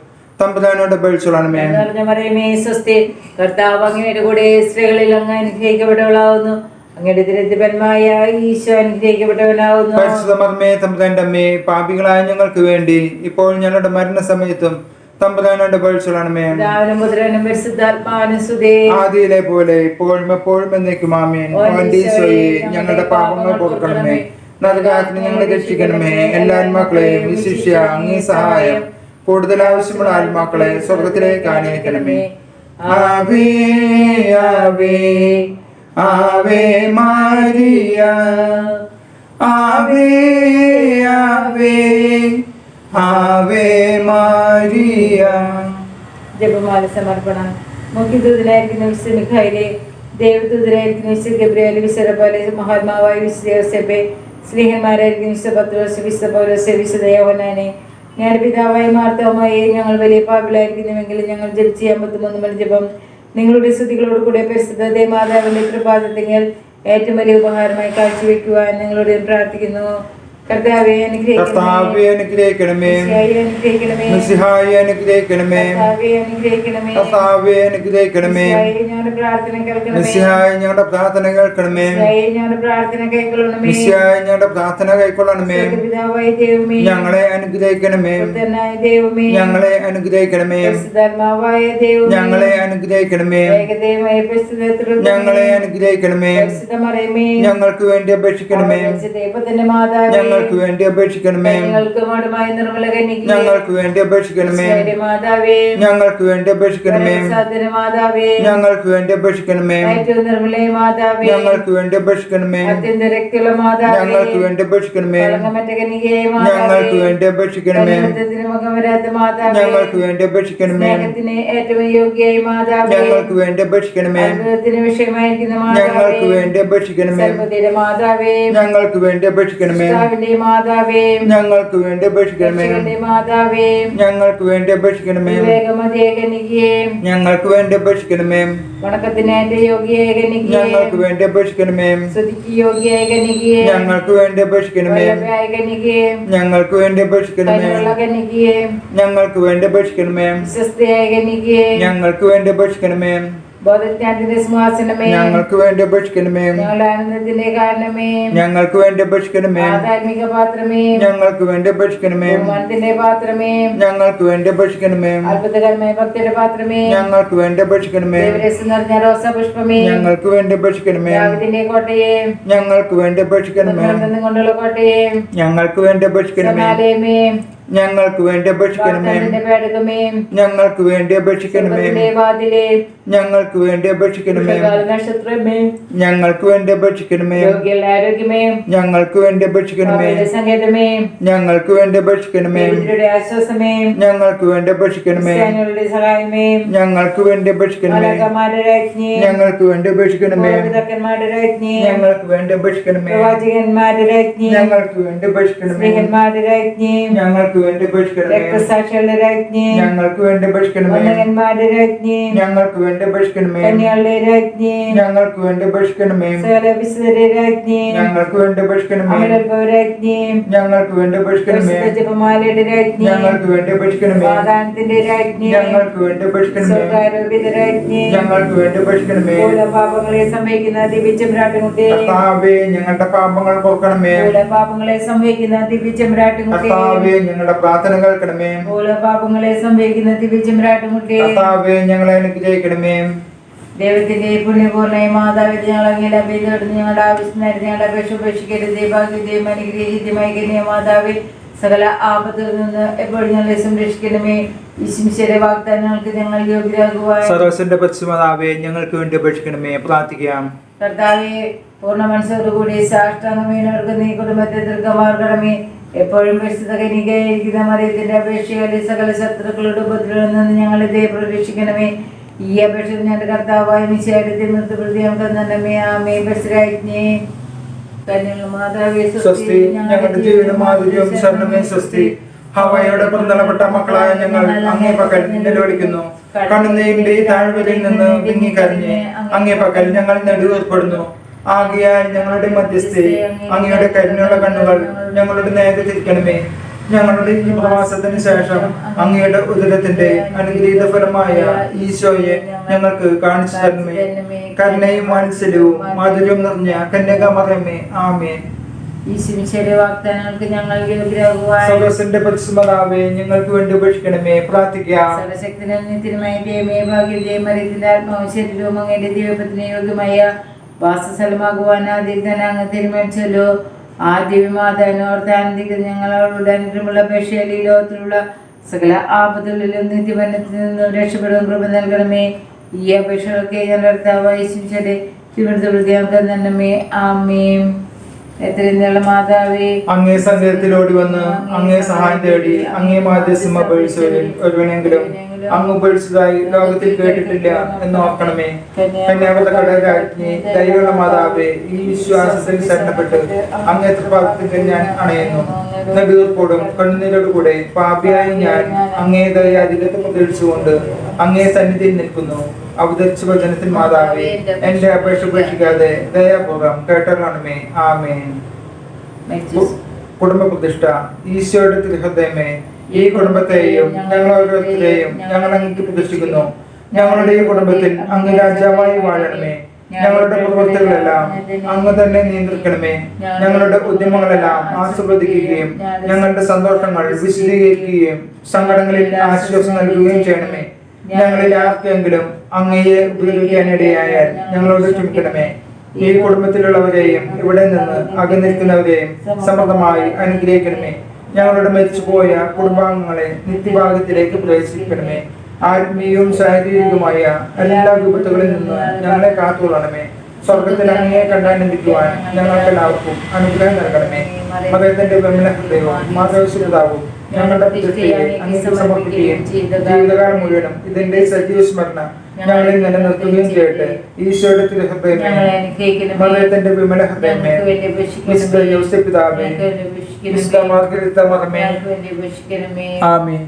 തമ്പുരാനോട് പഴിച്ചുള്ളണമേ എന്ന് പറഞ്ഞു പറയുമേ സ്വസ്തി കർത്താവ് അങ്ങയുടെ കൂടെ സ്ത്രീകളിൽ അങ്ങ് അനുഗ്രഹിക്കപ്പെട്ടവളാകുന്നു അങ്ങയുടെ ദുരിതപന്മായ ഈശോ അനുഗ്രഹിക്കപ്പെട്ടവനാകുന്നു പരിശുദ്ധ മർമ്മേ അമ്മേ പാപികളായ ഞങ്ങൾക്ക് വേണ്ടി ഇപ്പോൾ ഞങ്ങളുടെ മരണസമയത്തും തമ്പുരാനോട് പഴിച്ചുള്ളണമേ പിതാവിനും പുത്രനും പരിശുദ്ധാത്മാവിനും സ്തുതി. ആദിയിലെ പോലെ ഇപ്പോഴും എപ്പോഴും എന്നേക്കും ആമേൻ. ഞങ്ങളുടെ പാപങ്ങൾ കൊടുക്കണമേ. നൽകാത്തിന് ഞങ്ങളെ രക്ഷിക്കണമേ. എല്ലാ ആത്മാക്കളെയും വിശിഷ്യ അങ്ങേ സഹായം കൂടുതൽ ആവശ്യമുള്ള ആത്മാക്കളെ സ്വർഗത്തിലേക്ക് ആനയിക്കണമേ. ആവേ ആവേ ആവേ മാരിയ. ആവേ ആവേ. ആവേ മാരിയ. ജപമാല സമർപ്പണം മുഖ്യദൂതനായിരിക്കുന്ന വിശുദ്ധ മിഖായിലെ ദേവദൂതനായിരിക്കുന്ന വിശുദ്ധ ഗബ്രിയേൽ വിശുദ്ധ പോലെ മഹാത്മാവായ വിശുദ്ധ യോസെപ്പെ സ്നേഹന്മാരായിരിക്കുന്ന വിശുദ്ധ പത്രോസ് വിശുദ്ധ പൗലോസ് വിശുദ്ധ യോഹനാനെ ഞങ്ങളുടെ പിതാവായ മാർത്തവുമായി ഞങ്ങൾ വലിയ പാപിലായിരിക്കുന്നുവെങ്കിലും ഞങ്ങൾ ജപിച്ച അമ്പത്തിമൂന്ന് മണി ജപം. നിങ്ങളുടെ സ്തുതികളോട് കൂടെ പരിശുദ്ധ മാതാവിന്റെ കൃപാദത്തങ്ങൾ ഏറ്റവും വലിയ ഉപഹാരമായി കാഴ്ചവെക്കുവാൻ നിങ്ങളോട് പ്രാർത്ഥിക്കുന്നു. കർത്താവെ അനുഗ്രഹിക്കണമേ. മിസിഹായി അനുഗ്രഹിക്കണമേ. കർത്താവെ അനുഗ്രഹിക്കണമേ. കർത്താവെ ഞങ്ങളുടെ പ്രാർത്ഥന കേൾക്കണമേ. മിസിഹായി ഞങ്ങളുടെ പ്രാർത്ഥന കൈക്കൊള്ളണമേ. ഞങ്ങളെ അനുഗ്രഹിക്കണമേ. ഞങ്ങളെ അനുഗ്രഹിക്കണമേ. ഞങ്ങളെ അനുഗ്രഹിക്കണമേ. ഞങ്ങളെ അനുഗ്രഹിക്കണമേ. ഞങ്ങൾക്ക് വേണ്ടി അപേക്ഷിക്കണമേ. ഞങ്ങൾ ഞങ്ങൾക്ക് വേണ്ടി അപേക്ഷിക്കണമേ ഞങ്ങൾക്ക് നിർമ്മല വേണ്ടി അപേക്ഷിക്കണമേ മാതാവേ ഞങ്ങൾക്ക് വേണ്ടി അപേക്ഷിക്കണമേ മാതാവേ ഞങ്ങൾക്ക് വേണ്ടി അപേക്ഷിക്കണമേ ഏറ്റവും നിർമ്മലയ മാതാവേ ഞങ്ങൾക്ക് വേണ്ടി അപേക്ഷിക്കണമേ അത്യന്ത രക്തമുള്ള മാതാവേ ഞങ്ങൾക്ക് വേണ്ടി അപേക്ഷിക്കണമേ ഞങ്ങൾക്ക് വേണ്ടി അപേക്ഷിക്കണമേ ഞങ്ങൾക്ക് വേണ്ടി അപേക്ഷിക്കണമേ ഏറ്റവും യോഗ്യയായ മാതാവേ ഞങ്ങൾക്ക് വേണ്ടി അപേക്ഷിക്കണമേ വിഷയമായിരിക്കുന്ന ഞങ്ങൾക്ക് വേണ്ടി അപേക്ഷിക്കണമേ മാതാവേ ഞങ്ങൾക്ക് വേണ്ടി അപേക്ഷിക്കണമേ കർത്താവിന്റെ മാതാവേ. ഞങ്ങൾക്ക് വേണ്ടി അപേക്ഷിക്കണമേ. മാതാവേ. ഞങ്ങൾക്ക് വേണ്ടി അപേക്ഷിക്കണമേ. ഞങ്ങൾക്ക് വേണ്ടി അപേക്ഷിക്കണമേ. വണക്കത്തിന് എന്റെ യോഗ്യയായ ഞങ്ങൾക്ക് വേണ്ടി അപേക്ഷിക്കണമേ. സ്തുതിക്ക് ഞങ്ങൾക്ക് വേണ്ടി അപേക്ഷിക്കണമേ. ഞങ്ങൾക്ക് വേണ്ടി അപേക്ഷിക്കണമേ. ഞങ്ങൾക്ക് വേണ്ടി അപേക്ഷിക്കണമേ. ഞങ്ങൾക്ക് വേണ്ടി അപേക്ഷിക്കണമേ. ഞങ്ങൾക്ക് വേണ്ടി അപേക്ഷിക്കണമേ. ആനന്ദത്തിന്റെ കാരണമേ ഞങ്ങൾക്ക് വേണ്ടി അപേക്ഷിക്കണമേ. ആധാർമിക പാത്രമേ ഞങ്ങൾക്ക് വേണ്ടി അപേക്ഷിക്കണമേ. മനത്തിന്റെ പാത്രമേ ഞങ്ങൾക്ക് വേണ്ടി അപേക്ഷിക്കണമേ. അത്ഭുതകരമായ ഭക്തിയുടെ പാത്രമേ ഞങ്ങൾക്ക് വേണ്ടി അപേക്ഷിക്കണമേ. നിറഞ്ഞ റോസാ പുഷ്പമേ ഞങ്ങൾക്ക് വേണ്ടി അപേക്ഷിക്കണമേ. ദാവിദിന്റെ കോട്ടയെ ഞങ്ങൾക്ക് വേണ്ടി അപേക്ഷിക്കണമേ. കൊണ്ടുള്ള കോട്ടയെ ഞങ്ങൾക്ക് വേണ്ടി അപേക്ഷിക്കണമേ. ഞങ്ങൾക്ക് വേണ്ടി അപേക്ഷിക്കണമേ ഞങ്ങൾക്ക് വേണ്ടി അപേക്ഷിക്കണമേ ഞങ്ങൾക്ക് വേണ്ടി അപേക്ഷിക്കണമേ ഞങ്ങൾക്ക് വേണ്ടി അപേക്ഷിക്കണമേ ഞങ്ങൾക്ക് വേണ്ടി അപേക്ഷിക്കണമേ ഞങ്ങൾക്ക് വേണ്ടി അപേക്ഷിക്കണമേ ഞങ്ങൾക്ക് വേണ്ടി അപേക്ഷിക്കണമേ ഞങ്ങൾക്ക് വേണ്ടി അപേക്ഷിക്കണമേ ഞങ്ങൾക്ക് വേണ്ടി അപേക്ഷിക്കണമേ ഞങ്ങൾക്ക് വേണ്ടി അപേക്ഷിക്കണമേ ഞങ്ങൾക്ക് വേണ്ടി അപേക്ഷിക്കണമേ ഞങ്ങൾക്ക് ഞങ്ങൾക്ക് വേണ്ടി ഭക്ഷിക്കണമേ രക്തസാക്ഷികളുടെ രാജ്ഞി. ഞങ്ങൾക്ക് വേണ്ടി വന്ദകന്മാരുടെ രാജ്ഞി. ഞങ്ങൾക്ക് വേണ്ടി ഭക്ഷിക്കണമേ കന്യാളുടെ രാജ്ഞി. ഞങ്ങൾക്ക് വേണ്ടി ഭക്ഷിക്കണമേ രാജ്ഞി. ഞങ്ങൾക്ക് വേണ്ടി രാജ്ഞി. ഞങ്ങൾക്ക് വേണ്ടി ജപമാലയുടെ രാജ്ഞി. ഞങ്ങൾക്ക് വേണ്ടി ഭക്ഷിക്കണമേ രാജ്ഞി. ഞങ്ങൾക്ക് വേണ്ടി ഭക്ഷിക്കണമേ രാജ്ഞി. ഞങ്ങൾക്ക് വേണ്ടി ഭക്ഷിക്കണമേ പാപങ്ങളെ സംഭവിക്കുന്ന ദിവ്യചമ്രാട്ടുമുട്ടേ ഞങ്ങളുടെ പാപങ്ങൾ പോക്കണമേ പാപങ്ങളെ സംഭവിക്കുന്ന ദിവ്യചമ്രാട്ടുമുട്ടേ കർത്താവേ ഞങ്ങളുടെ പ്രാർത്ഥന കേൾക്കണമേ. പാപങ്ങളെ സംഭവിക്കുന്ന ദിവ്യചമ്രാട്ടുമുട്ടേ കർത്താവേ ഞങ്ങളെ അനുഗ്രഹിക്കണമേ. ദൈവത്തിന്റെ പുണ്യപൂർണയും മാതാവിധി അങ്ങയുടെ അഭ്യർത്ഥിയോടും ഞങ്ങളുടെ ആവശ്യമായിരുന്നു ഞങ്ങളുടെ അപേക്ഷ ഉപേക്ഷിക്കരുത് ഭാഗ്യതയും അനുഗ്രഹീതമായി കന്യ മാതാവിൽ സകല ആപത്തിൽ നിന്ന് എപ്പോഴും ഞങ്ങളെ സംരക്ഷിക്കണമേ. ഈശ്വര വാഗ്ദാനങ്ങൾക്ക് ഞങ്ങൾ യോഗ്യരാകുവാൻ. സർവസിന്റെ പശ്ചിമതാവേ ഞങ്ങൾക്ക് വേണ്ടി അപേക്ഷിക്കണമേ. പ്രാർത്ഥിക്കാം. കർത്താവെ പൂർണ മനസ്സോടുകൂടി സാഷ്ടാംഗമേനവർക്ക് നീ കുടുംബത്തെ ദീർഘമാർഗണമേ. എപ്പോഴും പരിസ്ഥിത കനികയായിരിക്കുന്ന മറിയത്തിന്റെ അപേക്ഷകളിൽ സകല ശത്രുക്കളുടെ ഉപദ്രവം നിന്ന് ഞങ്ങളെ ഇതേ പ്രതീക്ഷിക്കണമേ. ഈ അപേക്ഷ ഞങ്ങളുടെ കർത്താവായ നിശ്ചയത്തിൽ നിർത്തുപ്രതി ഞങ്ങൾക്ക് തന്നെ ആമേ സ്വസ്തി ഞങ്ങളുടെ സ്വസ്തി. ഹവയുടെ പുറന്തള്ളപ്പെട്ട മക്കളായ ഞങ്ങൾ അങ്ങേ പകൽ നിലവിളിക്കുന്നു കണ്ണുനീരിന്റെ താഴ്വരയിൽ നിന്ന് വിങ്ങിക്കരഞ്ഞ് അങ്ങേ പകൽ ഞങ്ങൾ നെടുവേർപ്പെടുന്നു ആകയാൽ ഞങ്ങളുടെ മധ്യസ്ഥയെ അങ്ങയുടെ കരുണയുള്ള കണ്ണുകൾ ഞങ്ങളുടെ നേരെ തിരിക്കണമേ. ഞങ്ങളുടെ ഈ പ്രവാസത്തിന് ശേഷം അങ്ങയുടെ ഉദരത്തിന്റെ അനുഗ്രഹീത ഫലമായ ഈശോയെ ഞങ്ങൾക്ക് കാണിച്ചു തരണമേ. കരുണയും വാത്സല്യവും മാധുര്യം നിറഞ്ഞ കന്യകമറമേ ആമേ പരിശുദ്ധമാവേ ഞങ്ങൾക്ക് വേണ്ടി ഉപേക്ഷിക്കണമേ. പ്രാർത്ഥിക്കാം സർവശക്തനും നിത്യനുമായ ദൈവമേ ഭാഗ്യ ആത്മാവും ശരീരവും അങ്ങയുടെ ദൈവത്തിന് യോഗ്യമായ വാസസ്ഥലമാകുവാൻ ആദ്യം അങ്ങ് തീരുമാനിച്ചല്ലോ ആ ദിവ്യമാതാവിനോർത്താനന്ദിക്കുന്ന ഞങ്ങളോട് അനുഗ്രഹമുള്ള അപേക്ഷയിൽ ഈ ലോകത്തിലുള്ള സകല ആപത്തുകളിലും നിത്യവനത്തിൽ നിന്നും രക്ഷപ്പെടുന്ന കൃപ നൽകണമേ. ഈ അപേക്ഷകളൊക്കെ ഞങ്ങളുടെ കർത്താവായി ശിംശരെ തിരുവനന്തപുരത്ത് ആമേം എത്രയും നല്ല മാതാവേ അങ്ങേ സങ്കേതത്തിലോടി വന്ന് അങ്ങേ സഹായം തേടി അങ്ങേ മാധ്യസിമ അപേക്ഷിച്ചവരിൽ ഒരുവനെങ്കിലും അങ്ങ് ഉപേക്ഷിച്ചതായി ലോകത്തിൽ കേട്ടിട്ടില്ല എന്ന് ഓർക്കണമേ. കന്യാകുമാരി രാജ്ഞി ദൈവമുള്ള മാതാവേ ഈ വിശ്വാസത്തിൽ ശരണപ്പെട്ട് അങ്ങേ തൃപ്പാദത്തിൽ ഞാൻ അണയുന്നു. നബീർപ്പോടും കണ്ണുനീരോടുകൂടെ പാപിയായി ഞാൻ അങ്ങേ ദയാധികത്തെ പ്രതീക്ഷിച്ചുകൊണ്ട് അങ്ങേ സന്നിധിയിൽ നിൽക്കുന്നു. അവതരിച്ച വചനത്തിൽ മാതാവേ എന്റെ അപേക്ഷ ഉപേക്ഷിക്കാതെ ദയാപൂർവം കേട്ടറിയണമേ. ആമേൻ. കുടുംബ പ്രതിഷ്ഠ ഈശോയുടെ തിരുഹൃദയമേ ഈ കുടുംബത്തെയും ഞങ്ങൾ ഓരോരുത്തരെയും ഞങ്ങൾ അങ്ങേക്ക് പ്രതിഷ്ഠിക്കുന്നു. ഞങ്ങളുടെ ഈ കുടുംബത്തിൽ അങ്ങ് രാജാവായി വാഴണമേ. ഞങ്ങളുടെ പ്രവൃത്തികളെല്ലാം അങ്ങ് തന്നെ നിയന്ത്രിക്കണമേ. ഞങ്ങളുടെ ഉദ്യമങ്ങളെല്ലാം ആസ്വദിക്കുകയും ഞങ്ങളുടെ സന്തോഷങ്ങൾ വിശദീകരിക്കുകയും സങ്കടങ്ങളിൽ ആശ്വാസം നൽകുകയും ചെയ്യണമേ. ഞങ്ങളിൽ ആർക്കെങ്കിലും അങ്ങയെ ഉപദ്രവിക്കാനിടയായാൽ ഞങ്ങളോട് ക്ഷമിക്കണമേ. ഈ കുടുംബത്തിലുള്ളവരെയും ഇവിടെ നിന്ന് അകന്നിരിക്കുന്നവരെയും സമൃദ്ധമായി അനുഗ്രഹിക്കണമേ. ഞങ്ങളുടെ മരിച്ചുപോയ കുടുംബാംഗങ്ങളെ നിത്യഭാഗത്തിലേക്ക് പ്രവേശിപ്പിക്കണമേ. ആത്മീയവും ശാരീരികവുമായ എല്ലാ വിപത്തുകളിൽ നിന്ന് ഞങ്ങളെ കാത്തുകൊള്ളണമേ. സ്വർഗത്തിൽ അങ്ങയെ കണ്ടാനന്ദിക്കുവാൻ ഞങ്ങൾക്ക് എല്ലാവർക്കും അനുഗ്രഹം നൽകണമേ. മതത്തിന്റെ വെമ്മല ഹൃദയവും മാധവസുതാവും ഞങ്ങളുടെ സമർപ്പിക്കുകയും ജീവിതകാലം മുഴുവനും. ഇതിന്റെ സജീവ സ്മരണ ഞങ്ങളെ നിലനിർത്തുകയും ചെയ്യട്ടെ. ഈശോയുടെ തിരുഹൃദയമേ വിമല ഹൃദയമേ. വിശുദ്ധ യോസഫ് പിതാവേ ഞങ്ങൾക്ക് വേണ്ടി അപേക്ഷിക്കണമേ. വിശുദ്ധ മാർഗരിത്ത മറമേ. ഞങ്ങൾക്ക് വേണ്ടി അപേക്ഷിക്കണമേ. ആമേൻ.